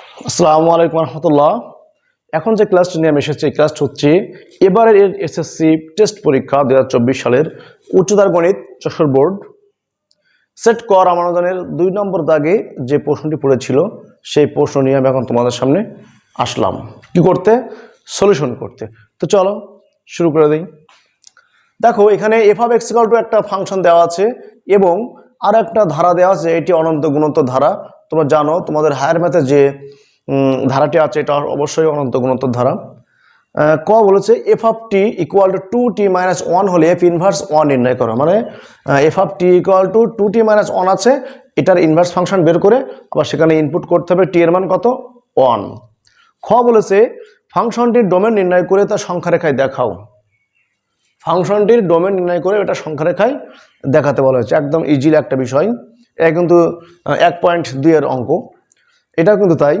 আসসালামু আলাইকুম রহমতুল্লাহ। এখন যে ক্লাসটি নিয়ে আমি এসেছি, এই ক্লাসটি হচ্ছে এবারের এসএসসি টেস্ট পরীক্ষা দু হাজার চব্বিশ সালের উচ্চতর গণিত যশোর বোর্ড। সেট কর আমানদানের দুই নম্বর দাগে যে প্রশ্নটি পড়েছিল, সেই প্রশ্ন নিয়ে আমি এখন তোমাদের সামনে আসলাম। কি করতে? সলিউশন করতে। তো চলো, শুরু করে দিই। দেখো, এখানে এফ অফ এক্স টু একটা ফাংশন দেওয়া আছে এবং আর একটা ধারা দেওয়া আছে, এটি অনন্ত গুণন্ত ধারা তোমরা জানো, তোমাদের হায়ার ম্যাথে যে ধারাটি আছে এটা অবশ্যই অনন্ত গুণন্ত ধারা। ক বলেছে F of T equal to two T minus one হলে এফ ইনভার্স ওয়ান নির্ণয় করো। মানে F of T equal to two T minus one আছে, এটার ইনভার্স ফাংশন বের করে আবার সেখানে ইনপুট করতে হবে টি এর মান কত? ওয়ান খ বলেছে ফাংশনটির ডোমেন নির্ণয় করে তার সংখ্যা রেখায় দেখাও। ফাংশনটির ডোমেন নির্ণয় করে এটা সংখ্যা রেখায় দেখাতে বলা হয়েছে। একদম ইজিলি একটা বিষয়। এটা কিন্তু এক পয়েন্ট দুইয়ের অঙ্ক। এটা কিন্তু তাই।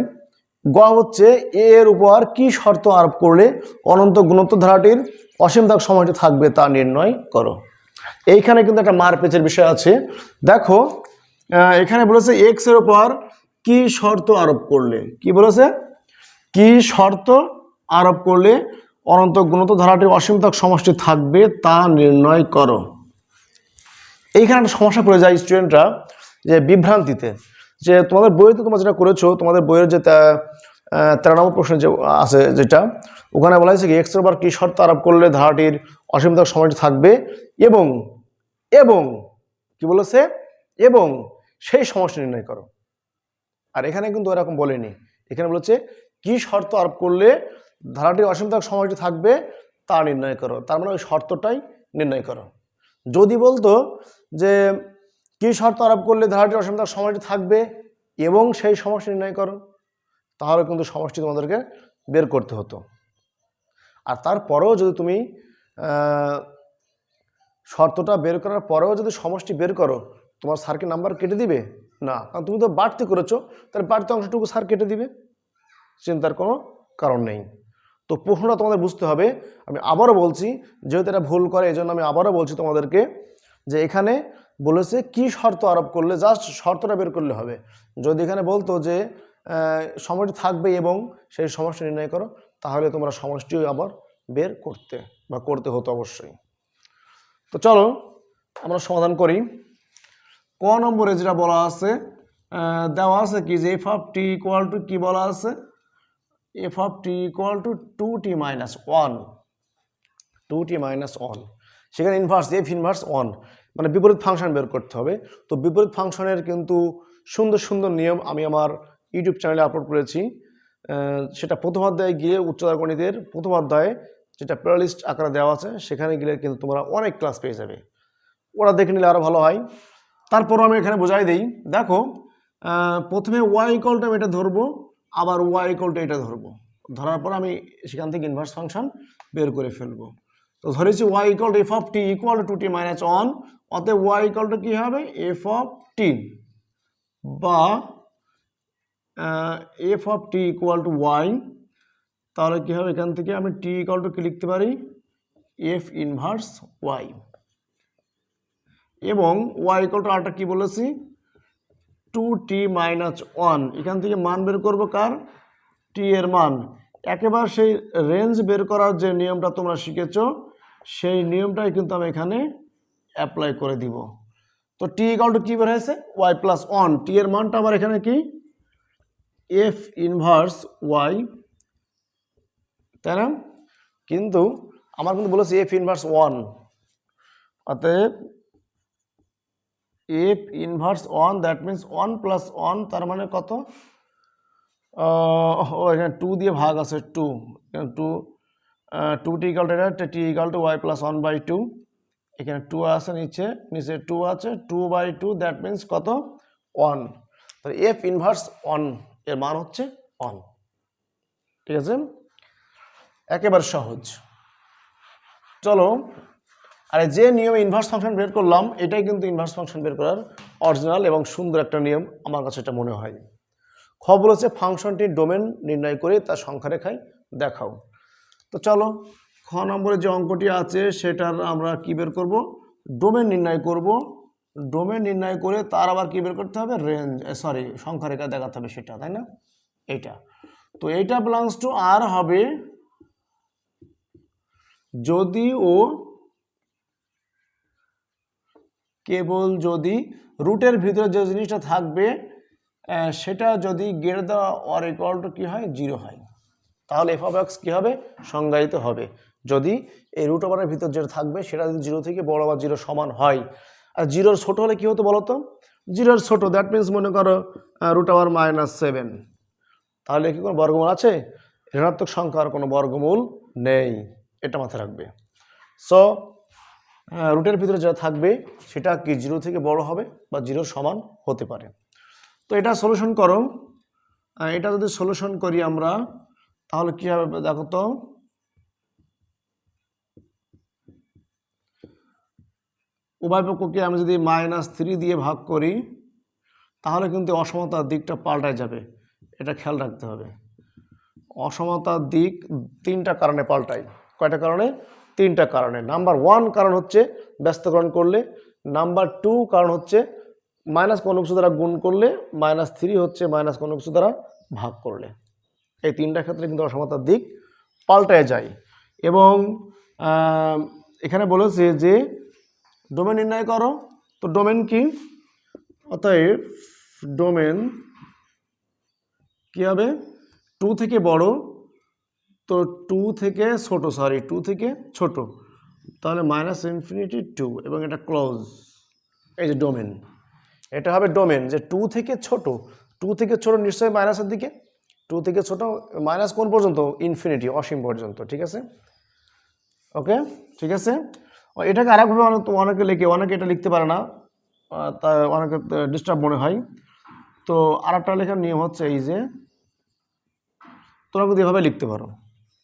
গ হচ্ছে এ এর উপর কি শর্ত আরোপ করলে অনন্ত গুণত্ব ধারাটির অসীম দাগ সময়টি থাকবে তা নির্ণয় করো। এইখানে কিন্তু একটা মারপেচের বিষয় আছে। দেখো এখানে বলেছে এক্সের উপর কি শর্ত আরোপ করলে। কি বলেছে? কি শর্ত আরোপ করলে অনন্ত গুণত ধারাটির অসীমতক সমষ্টি থাকবে তা নির্ণয় করো। এইখানে একটা সমস্যা পড়ে যায় স্টুডেন্টরা যে বিভ্রান্তিতে, যে তোমাদের বইতে তোমরা যেটা করেছ, তোমাদের বইয়ের যে তেরো নম্বর প্রশ্ন যে আছে যেটা, ওখানে বলা হয়েছে কি এক্স ওভার কি শর্ত আরোপ করলে ধারাটির অসীমতক সময়টি থাকবে এবং এবং, কি বলেছে? এবং সেই সমস্যা নির্ণয় করো। আর এখানে কিন্তু এরকম বলেনি। এখানে বলেছে, কি শর্ত আরোপ করলে ধারাটির অসীমতক সময়টি থাকবে তা নির্ণয় করো। তার মানে ওই শর্তটাই নির্ণয় করো। যদি বলতো যে কি শর্ত আরোপ করলে ধারাটির অসীমতক সময়টি থাকবে এবং সেই সমষ্টি নির্ণয় করো? তাহলে কিন্তু সমষ্টি তোমাদেরকে বের করতে হতো। আর তারপরেও যদি তুমি শর্তটা বের করার পরেও যদি সমষ্টি বের করো, তোমার স্যারকে নাম্বার কেটে দিবে? না। কারণ তুমি তো বাড়তি করেছ, তাহলে বাড়তি অংশটুকু স্যার কেটে দিবে। চিন্তার কোনো কারণ নেই। তো প্রশ্নটা তোমাদের বুঝতে হবে। আমি আবারও বলছি, যেহেতু এটা ভুল করে এই জন্য আমি আবারও বলছি তোমাদেরকে যে এখানে বলেছে কি শর্ত আরোপ করলে? জাস্ট শর্তটা বের করলে হবে। যদি এখানে বলতো যে আহ, সময়টি থাকবে এবং সেই সমষ্টি নির্ণয় করো তাহলে তোমরা সমষ্টিও আবার বের করতে বা করতে হতো অবশ্যই। তো চলো আমরা সমাধান করি। ক নম্বরে যেটা বলা আছে দেওয়া আছে কি যে F of T equal to কি বলা আছে? F of T equal to two T minus one two T minus one সেখানে ইনভার্স এফ ইনভার্স ওয়ান মানে বিপরীত ফাংশন বের করতে হবে। তো বিপরীত ফাংশনের কিন্তু সুন্দর সুন্দর নিয়ম আমি আমার ইউটিউব চ্যানেলে আপলোড করেছি। সেটা প্রথম অধ্যায়ে গিয়ে উচ্চতর গণিতের প্রথম অধ্যায়ে যেটা প্লেলিস্ট আকারে দেওয়া আছে, সেখানে গেলে কিন্তু তোমরা অনেক ক্লাস পেয়ে যাবে। ওরা দেখে নিলে আরও ভালো হয়। তারপরও আমি এখানে বোঝাই দিই। দেখো প্রথমে ওয়াই ইকলটা আমি এটা ধরবো, আবার ওয়াই ইকলটা এটা ধরবো। ধরার পর আমি সেখান থেকে ইনভার্স ফাংশন বের করে ফেলব। তো ধরেছি Y equal F of T equal to T minus one অতএব ওয়াই ইকলটা কী হবে? এফ অফ টি বা F of T equal to Y তাহলে কী হবে? এখান থেকে আমি টি ইকুয়াল টু কি লিখতে পারি? এফ ইনভার্স ওয়াই এবং ওয়াই ইকুয়াল টু আরটা কী বলেছি? টু টি মাইনাস ওয়ান এখান থেকে মান বের করব কার? টি এর মান। একেবারে সেই রেঞ্জ বের করার যে নিয়মটা তোমরা শিখেছো, সেই নিয়মটাই কিন্তু আমি এখানে অ্যাপ্লাই করে দিব। তো টি ইকাল টু কী বের হয়েছে? ওয়াই প্লাস ওয়ান টি এর মানটা আবার এখানে কি? এফ ইনভার্স ওয়াই তাই না? কিন্তু আমার কিন্তু বলেছে এফ ইনভার্স ওয়ান অতএব F inverse one that means one plus one তার মানে কত? ও, এখানে টু দিয়ে ভাগ আছে two two two T equal two T equal two Y plus one by two এখানে টু আছে নিচে নিচে টু আছে two by two that means কত? ওয়ান তাহলে এফ ইনভার্স ওয়ানের মান হচ্ছে ওয়ান ঠিক আছে? একেবারে সহজ। চলো, আর যে নিয়মে ইনভার্স ফাংশন বের করলাম, এটাই কিন্তু ইনভার্স ফাংশন বের করার অরিজিনাল এবং সুন্দর একটা নিয়ম আমার কাছে এটা মনে হয়। খবর বলেছে ফাংশনটির ডোমেন নির্ণয় করে তার সংখ্যা রেখায় দেখাও। তো চলো খ নম্বরে যে অঙ্কটি আছে সেটার আমরা কি বের করব? ডোমেন নির্ণয় করব। ডোমেন নির্ণয় করে তার আবার কি বের করতে হবে? রেঞ্জ সরি সংখ্যা রেখা দেখাতে হবে সেটা, তাই না? এইটা। তো এইটা বিলংস টু আর হবে যদি ও কেবল যদি রুটের ভিতরে যে জিনিসটা থাকবে সেটা যদি গেট দেওয়া অর কী হয়? জিরো হয়। তাহলে এফ অফ এক্স কী হবে? সংজ্ঞায়িত হবে। যদি এই রুট ওভারের ভিতর যেটা থাকবে সেটা যদি জিরো থেকে বড় বা জিরো সমান হয়। আর জিরোর ছোট হলে কী হতো বলো তো জিরোর ছোট দ্যাট মিন্স মনে করো রুট ওভার মাইনাস সেভেন তাহলে কি কোনো বর্গমূল আছে? ঋণাত্মক সংখ্যার কোনো বর্গমূল নেই। এটা মাথায় রাখবে। সো রুটের ভিতরে যেটা থাকবে, সেটা কি জিরো থেকে বড় হবে বা জিরোর সমান হতে পারে? তো এটা সলিউশন করো। এটা যদি সলিউশন করি আমরা, তাহলে কী হবে দেখো তো? উভয় পক্ষকে আমি যদি মাইনাস থ্রি দিয়ে ভাগ করি, তাহলে কিন্তু অসমতার দিকটা পাল্টায় যাবে। এটা খেয়াল রাখতে হবে। অসমতার দিক তিনটা কারণে পাল্টায়। কয়টা কারণে? তিনটা কারণে। নাম্বার ওয়ান কারণ হচ্ছে ব্যস্তকরণ করলে। নাম্বার টু কারণ হচ্ছে মাইনাস কোনো কিছু দ্বারা গুণ করলে মাইনাস থ্রি হচ্ছে মাইনাস কোনো কিছু দ্বারা ভাগ করলে। এই তিনটা ক্ষেত্রে কিন্তু অসমতার দিক পাল্টায় যায়। এবং এখানে বলেছে যে ডোমেন নির্ণয় করো। তো ডোমেন কি? অতএব ডোমেন কি হবে? টু থেকে বড়, তো টু থেকে ছোট সরি টু থেকে ছোট। তাহলে মাইনাস ইনফিনিটি টু এবং এটা ক্লোজ এই যে ডোমেন এটা হবে ডোমেন যে টু থেকে ছোট। টু থেকে ছোট নিশ্চয়ই মাইনাসের দিকে। টু থেকে ছোট মাইনাস কোন পর্যন্ত? ইনফিনিটি অসীম পর্যন্ত, ঠিক আছে? ওকে ঠিক আছে? এটাকে আরেকভাবে অনেক অনেকে লিখে, অনেকে এটা লিখতে পারে না তা অনেকে ডিস্টার্ব মনে হয়। তো আর একটা লেখার নিয়ম হচ্ছে এই যে, তোমরা কিন্তু এভাবে লিখতে পারো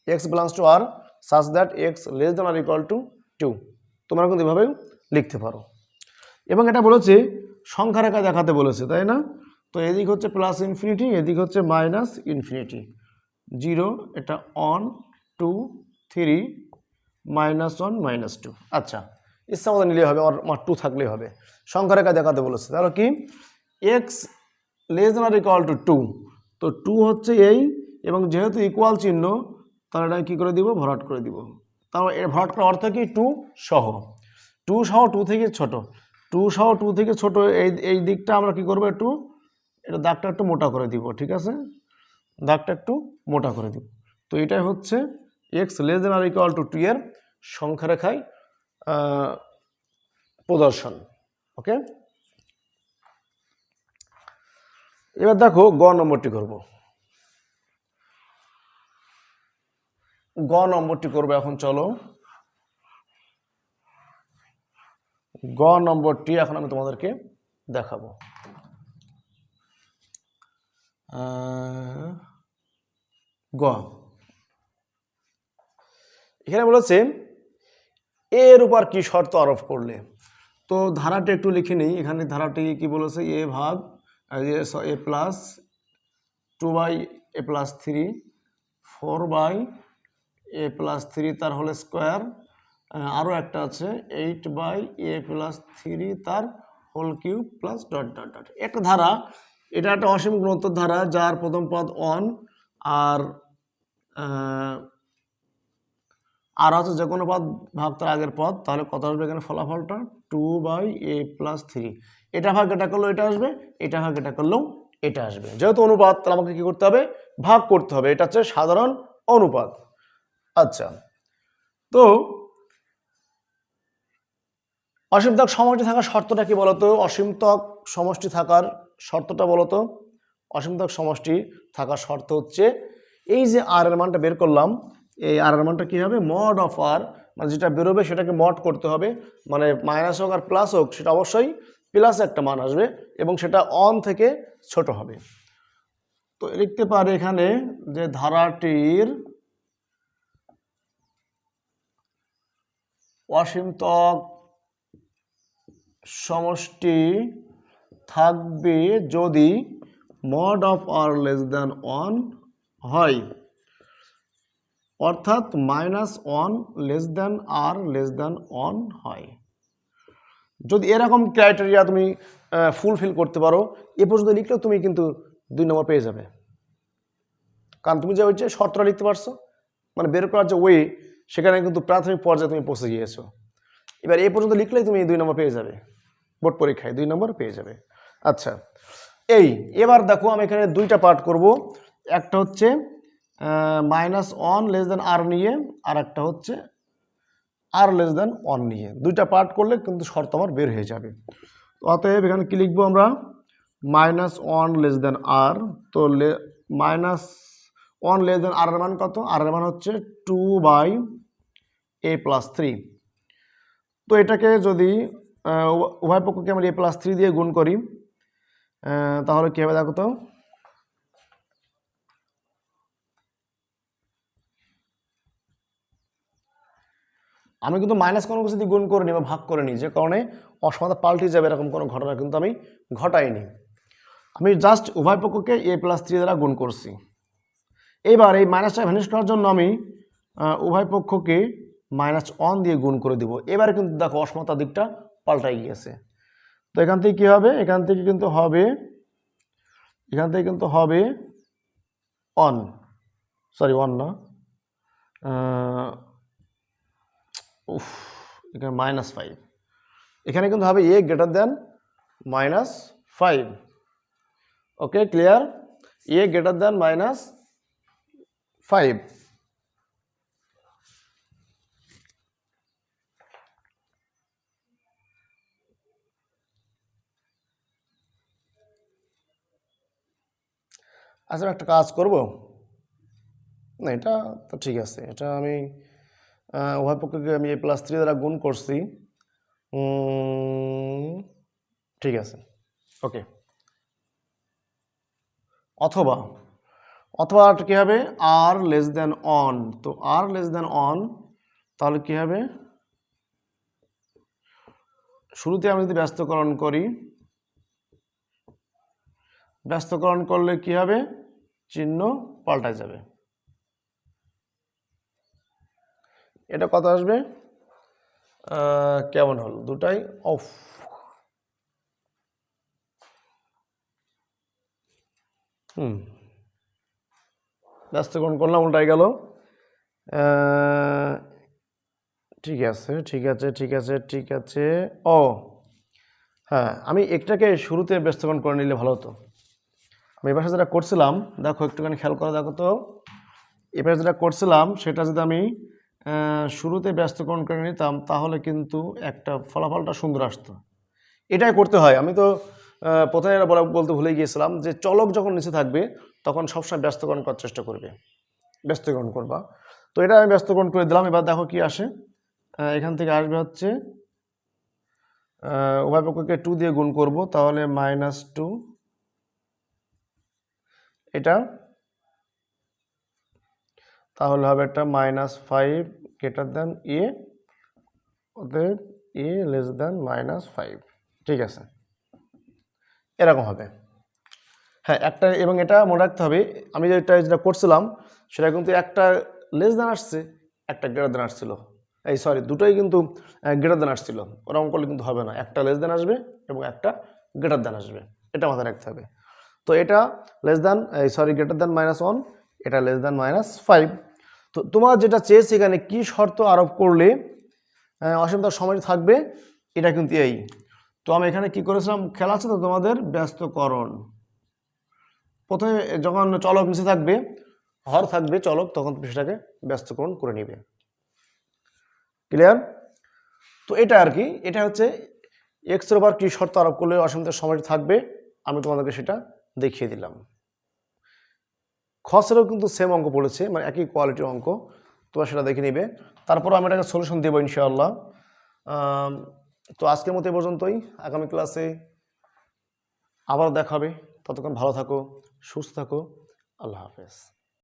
X belongs to R such that X less than or equal to two তোমরা কিন্তু এভাবেও লিখতে পারো। এবং এটা বলেছে, সংখ্যা রেখা দেখাতে বলেছে, তাই না? তো এদিক হচ্ছে প্লাস ইনফিনিটি এদিক হচ্ছে মাইনাস ইনফিনিটি জিরো এটা on two three minus one minus two আচ্ছা ইচ্ছা মতো নিলেই হবে আর টু থাকলেই হবে। সংখ্যা রেখা দেখাতে বলেছে। তাহলে কি? X less or equal to two তো টু হচ্ছে এই, এবং যেহেতু ইকুয়াল চিহ্ন, তাহলে এটা কী করে দিব? ভরাট করে দিব। তাহলে এর ভরাট করার অর্থ কি? টু সহ। টু সহ টু থেকে ছোট। টু সহ টু থেকে ছোট, এই এই দিকটা আমরা কি করব একটু? এটা দাগটা একটু মোটা করে দিব, ঠিক আছে? দাগটা একটু মোটা করে দিব। তো এটাই হচ্ছে X less than or equal to two এর সংখ্যা রেখায় প্রদর্শন ওকে এবার দেখো গ নম্বরটি করব। গ নম্বরটি করব এখন চলো। গ নম্বরটি এখন আমি তোমাদেরকে দেখাবো। গ। এখানে বলেছে এর উপর কি শর্ত আরোপ করলে? তো ধারাটি একটু লিখে নিই, এখানে ধারাটি কি বলেছে? এ ভাগ A plus two by A plus three, four by A plus three তার হোল স্কোয়ার আরও একটা আছে, eight by A plus three তার whole cube plus dot dot dot. একটা ধারা, এটা একটা অসীম গুণোত্তর ধারা, যার প্রথম পদ অন আর আর হচ্ছে যে কোনো পদ, ভাগ তার আগের পদ, তাহলে কত আসবে এখানে ফলাফলটা? Two by A plus three এটা ভাগ এটা করলেও এটা আসবে, এটা ভাগ এটা করলেও এটা আসবে। যেহেতু অনুপাত, তাহলে আমাকে কি করতে হবে? ভাগ করতে হবে। এটা হচ্ছে সাধারণ অনুপাত। আচ্ছা তো অসীম ত্বক সমষ্টি থাকার শর্তটা কি বলতো? অসীম ত্বক সমষ্টি থাকার শর্তটা বলতো? অসীম ত্বক সমষ্টি থাকার শর্ত হচ্ছে, এই যে আর এর মানটা বের করলাম এই আর এর মানটা কী হবে? মড অফ আর মানে যেটা বেরোবে সেটাকে মড করতে হবে। মানে মাইনাস হোক আর প্লাস হোক, সেটা অবশ্যই প্লাস একটা মান আসবে এবং সেটা অন থেকে ছোট হবে। তো লিখতে পারে এখানে যে ধারাটির অসীমতক সমষ্টি থাকবে যদি mod of R less than one হয়। অর্থাৎ minus one less than R less than one হয়। যদি এরকম ক্রাইটেরিয়া তুমি ফুলফিল করতে পারো, এ পর্যন্ত লিখলেও তুমি কিন্তু দুই নম্বর পেয়ে যাবে। কারণ তুমি যে যে শর্তটা লিখতে পারছ মানে বের করার যে ওয়ে সেখানে কিন্তু প্রাথমিক পর্যায়ে তুমি পৌঁছে গিয়েছো। এবার এই পর্যন্ত লিখলেই তুমি দুই নম্বর পেয়ে যাবে। বোর্ড পরীক্ষায় দুই নম্বর পেয়ে যাবে। আচ্ছা এই, এবার দেখো আমি এখানে দুইটা পার্ট করব। একটা হচ্ছে minus one less than R নিয়ে আর একটা হচ্ছে আর লেস দেন ওয়ান নিয়ে। দুইটা পার্ট করলে কিন্তু শর্ত আমার বের হয়ে যাবে। অতএব এখানে কি লিখব আমরা? Minus one less than R তো minus one less than R মান কত? আর মান হচ্ছে two by A plus three তো এটাকে যদি উভয় পক্ষকে আমরা এ প্লাস থ্রি দিয়ে গুণ করি তাহলে কী হবে দেখো তো? আমি কিন্তু মাইনাস কোনো কিছু দিয়ে গুণ করে নিই বা ভাগ করে নিই যে কারণে অসমতা পাল্টে যাবে এরকম কোনো ঘটনা কিন্তু আমি ঘটাইনি। আমি জাস্ট উভয় পক্ষকে এ প্লাস থ্রি দ্বারা গুণ করছি। এবার এই মাইনাসটা ভ্যানিশ করার জন্য আমি উভয় পক্ষকে মাইনাস ওয়ান দিয়ে গুণ করে দিব। এবারে কিন্তু দেখো অসমতা দিকটা পাল্টাই গিয়েছে। তো এখান থেকে কী হবে? এখান থেকে কিন্তু হবে, এখান থেকে কিন্তু হবে অন সরি ওয়ান না। উফ, এখানে মাইনাস ফাইভ এখানে কিন্তু হবে A greater than minus five okay clear A greater than minus five আচ্ছা একটা কাজ করব। না, এটা তো ঠিক আছে। এটা আমি উভয় পক্ষকে আমি এ প্লাস থ্রি দ্বারা গুণ করছি। ঠিক আছে। ওকে অথবা অথবা আর কী হবে? আর লেস দেন অন তো আর লেস দেন অন তাহলে কী হবে? শুরুতে আমি যদি ব্যস্তকরণ করি ব্যস্তকরণ করলে কি হবে? চিহ্ন পাল্টা যাবে। এটা কত আসবে? কেমন হল? দুটাই? অফ হুম। ব্যস্তকরণ করলাম? উল্টাই গেল। ঠিক আছে ঠিক আছে ঠিক আছে ঠিক আছে। ও হ্যাঁ আমি একটাকে শুরুতে ব্যস্তকরণ করে নিলে ভালো হতো। আমি এবার যেটা করছিলাম, দেখো একটুখানি খেয়াল করে, দেখো তো। এবার যেটা করছিলাম, সেটা যদি আমি শুরুতে ব্যস্তকরণ করে নিতাম তাহলে কিন্তু একটা ফলাফলটা সুন্দর আসতো। এটাই করতে হয়। আমি তো প্রথমে এটা বলা বলতে ভুলে গিয়েছিলাম যে চলক যখন নিচে থাকবে, তখন সবসময় ব্যস্তকরণ করার চেষ্টা করবে। ব্যস্তকরণ করবা। তো এটা আমি ব্যস্তকরণ করে দিলাম। এবার দেখো কি আসে। এখান থেকে আসবে হচ্ছে উভয় পক্ষকে টু দিয়ে গুণ করব। তাহলে মাইনাস টু এটা তাহলে হবে একটা minus five greater than A ওদের A less than minus five ঠিক আছে? এরকম হবে। হ্যাঁ একটা এবং এটা মনে রাখতে হবে, আমি যেটা যেটা করছিলাম, সেটা কিন্তু একটা লেস দেন আসছে, একটা গ্রেটার দেন আসছিল। এই সরি দুটোই কিন্তু গ্রেটার দেন আসছিল। ওরকম করলে কিন্তু হবে না। একটা লেস দেন আসবে এবং একটা গ্রেটার দেন আসবে। এটা মাথায় রাখতে হবে। তো এটা less than sorry greater than minus one এটা লেস দেন মাইনাস ফাইভ তো তোমার যেটা চেয়েছে এখানে কি শর্ত আরোপ করলে আহ, অসীমতার সময় থাকবে এটা কিন্তু এই। তো আমি এখানে কি করেছিলাম? খেলা আছে তো তোমাদের? ব্যস্তকরণ। প্রথমে যখন চলক নিচে থাকবে হর থাকবে চলক তখন তুমি সেটাকে ব্যস্তকরণ করে নিবে। ক্লিয়ার তো এটা আর কি এটা হচ্ছে এক্সের ওপর কি শর্ত আরোপ করলে অসীমতার সময় থাকবে আমি তোমাদেরকে সেটা দেখিয়ে দিলাম। খসেরও কিন্তু সেম অঙ্ক পড়েছে মানে একই কোয়ালিটির অঙ্ক। তোমরা সেটা দেখে নিবে। তারপর আমি এটাকে সলিউশন দেবো ইনশাআল্লাহ। তো আজকের মতো এ পর্যন্তই। আগামী ক্লাসে আবার দেখাবে ততক্ষণ ভালো থাকো, সুস্থ থাকো। আল্লাহ হাফেজ।